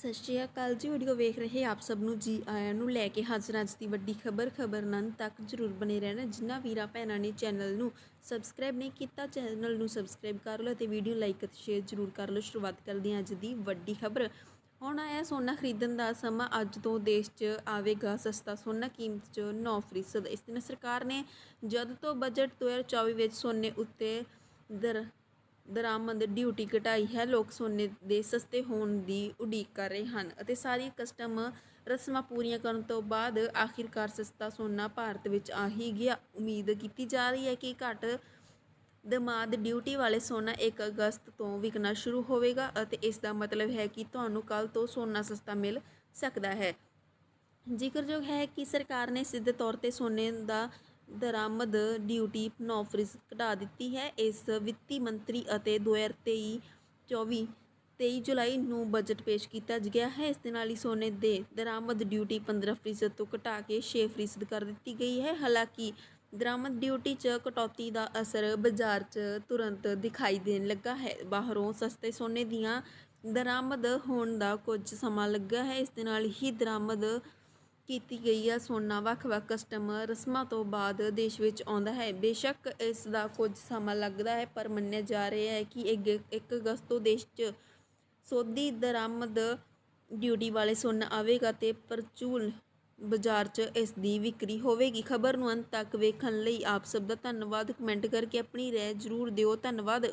ਸਤਿ ਸ਼੍ਰੀ ਅਕਾਲ ਜੀ, ਵੀਡੀਓ ਵੇਖ ਰਹੇ ਆਪ ਸਭ ਨੂੰ ਜੀ ਆਇਆਂ ਨੂੰ ਲੈ ਕੇ ਹਾਜ਼ਰ ਅੱਜ ਦੀ ਵੱਡੀ ਖਬਰ ਖਬਰ ਨੰਨ ਤੱਕ ਜਰੂਰ ਬਨੇ ਰਹਿਣਾ। ਜਿਨ੍ਹਾਂ ਵੀਰਾਂ ਭੈਣਾਂ ਨੇ ਚੈਨਲ ਨੂੰ ਸਬਸਕ੍ਰਾਈਬ ਨਹੀਂ ਕੀਤਾ, ਚੈਨਲ ਨੂੰ ਸਬਸਕ੍ਰਾਈਬ ਕਰ ਲਓ ਤੇ ਵੀਡੀਓ ਲਾਈਕ ਅਤੇ ਸ਼ੇਅਰ ਜਰੂਰ ਕਰ ਲਓ। ਸ਼ੁਰੂਆਤ ਕਰਦੇ ਹਾਂ ਅੱਜ ਦੀ ਵੱਡੀ ਖਬਰ। ਹੁਣ ਆਇਆ ਸੋਨਾ ਖਰੀਦਣ ਦਾ ਸਮਾਂ, ਅੱਜ ਤੋਂ ਦੇਸ਼ 'ਚ ਆਵੇਗਾ ਸਸਤਾ ਸੋਨਾ, ਕੀਮਤ 'ਚ 9% ਇਸ ਦਿਨ ਸਰਕਾਰ ਨੇ ਜਦ ਤੋਂ ਬਜਟ 2024 ਵਿੱਚ ਸੋਨੇ ਉੱਤੇ ਦਰ ਦਰਾਮਦ ਡਿਊਟੀ ਘਟਾਈ ਹੈ, ਲੋਕ ਸੋਨੇ ਦੇ ਸਸਤੇ ਹੋਣ ਦੀ ਉਡੀਕ ਕਰ ਰਹੇ ਹਨ ਅਤੇ ਸਾਰੀ ਕਸਟਮ ਰਸਮਾਂ ਪੂਰੀਆਂ ਕਰਨ ਤੋਂ ਬਾਅਦ ਆਖਿਰਕਾਰ ਸਸਤਾ ਸੋਨਾ ਭਾਰਤ ਵਿੱਚ ਆ ਹੀ ਗਿਆ। ਉਮੀਦ ਕੀਤੀ ਜਾ ਰਹੀ ਹੈ ਕਿ ਘੱਟ ਦਮਾਦ ਡਿਊਟੀ ਵਾਲੇ ਸੋਨਾ 1 ਅਗਸਤ ਤੋਂ ਵਿਕਣਾ ਸ਼ੁਰੂ ਹੋਵੇਗਾ ਅਤੇ ਇਸ ਦਾ ਮਤਲਬ ਹੈ ਕਿ ਤੁਹਾਨੂੰ ਕੱਲ ਤੋਂ ਸੋਨਾ ਸਸਤਾ ਮਿਲ ਸਕਦਾ ਹੈ। ਜ਼ਿਕਰਯੋਗ ਹੈ ਕਿ ਸਰਕਾਰ ਨੇ ਸਿੱਧੇ ਤੌਰ ਤੇ ਸੋਨੇ ਦਾ ਦਰਾਮਦ ਡਿਊਟੀ 9% ਘਟਾ ਦਿੱਤੀ ਹੈ। ਇਸ ਵਿੱਤੀ ਮੰਤਰੀ ਅਤੇ 2023 24 23 ਜੁਲਾਈ ਨੂੰ ਬਜਟ ਪੇਸ਼ ਕੀਤਾ ਗਿਆ ਹੈ। ਇਸ ਦੇ ਨਾਲ ਹੀ ਸੋਨੇ ਦੇ ਦਰਾਮਦ ਡਿਊਟੀ 15% ਤੋਂ ਘਟਾ ਕੇ 6% ਕਰ ਦਿੱਤੀ ਗਈ ਹੈ। ਹਾਲਾਂਕਿ ਦਰਾਮਦ ਡਿਊਟੀ 'ਚ ਕਟੌਤੀ ਦਾ ਅਸਰ ਬਾਜ਼ਾਰ 'ਚ ਤੁਰੰਤ ਦਿਖਾਈ ਦੇਣ ਲੱਗਾ ਹੈ। ਬਾਹਰੋਂ ਸਸਤੇ ਸੋਨੇ ਦੀਆਂ ਦਰਾਮਦ ਹੋਣ ਦਾ ਕੁਝ ਸਮਾਂ ਲੱਗਾ ਹੈ। ਇਸ ਦੇ ਨਾਲ ਹੀ ਦਰਾਮਦ ਕੀਤੀ ਗਈ ਆ। ਸੋਨਾ ਵੱਖ-ਵੱਖ ਕਸਟਮਰ ਰਸਮਾਂ ਤੋਂ ਬਾਅਦ ਦੇਸ਼ ਵਿੱਚ ਆਉਂਦਾ ਹੈ। ਬੇਸ਼ੱਕ ਇਸ ਦਾ ਕੁਝ ਸਮਾਂ ਲੱਗਦਾ ਹੈ, ਪਰ ਮੰਨਿਆ ਜਾ ਰਿਹਾ ਹੈ ਕਿ 1 ਅਗਸਤ ਤੋਂ ਦੇਸ਼ 'ਚ ਸੋਧੀ ਦਰਾਮਦ ਡਿਊਟੀ ਵਾਲੇ ਸੋਨਾ ਆਵੇਗਾ ਤੇ ਪਰਚੂਲ ਬਾਜ਼ਾਰ 'ਚ ਇਸ ਦੀ ਵਿਕਰੀ ਹੋਵੇਗੀ। ਖਬਰ ਨੂੰ ਅੰਤ ਤੱਕ ਵੇਖਣ ਲਈ ਆਪ ਸਭ ਦਾ ਧੰਨਵਾਦ। ਕਮੈਂਟ ਕਰਕੇ ਆਪਣੀ ਰਾਏ ਜ਼ਰੂਰ ਦਿਓ। ਧੰਨਵਾਦ।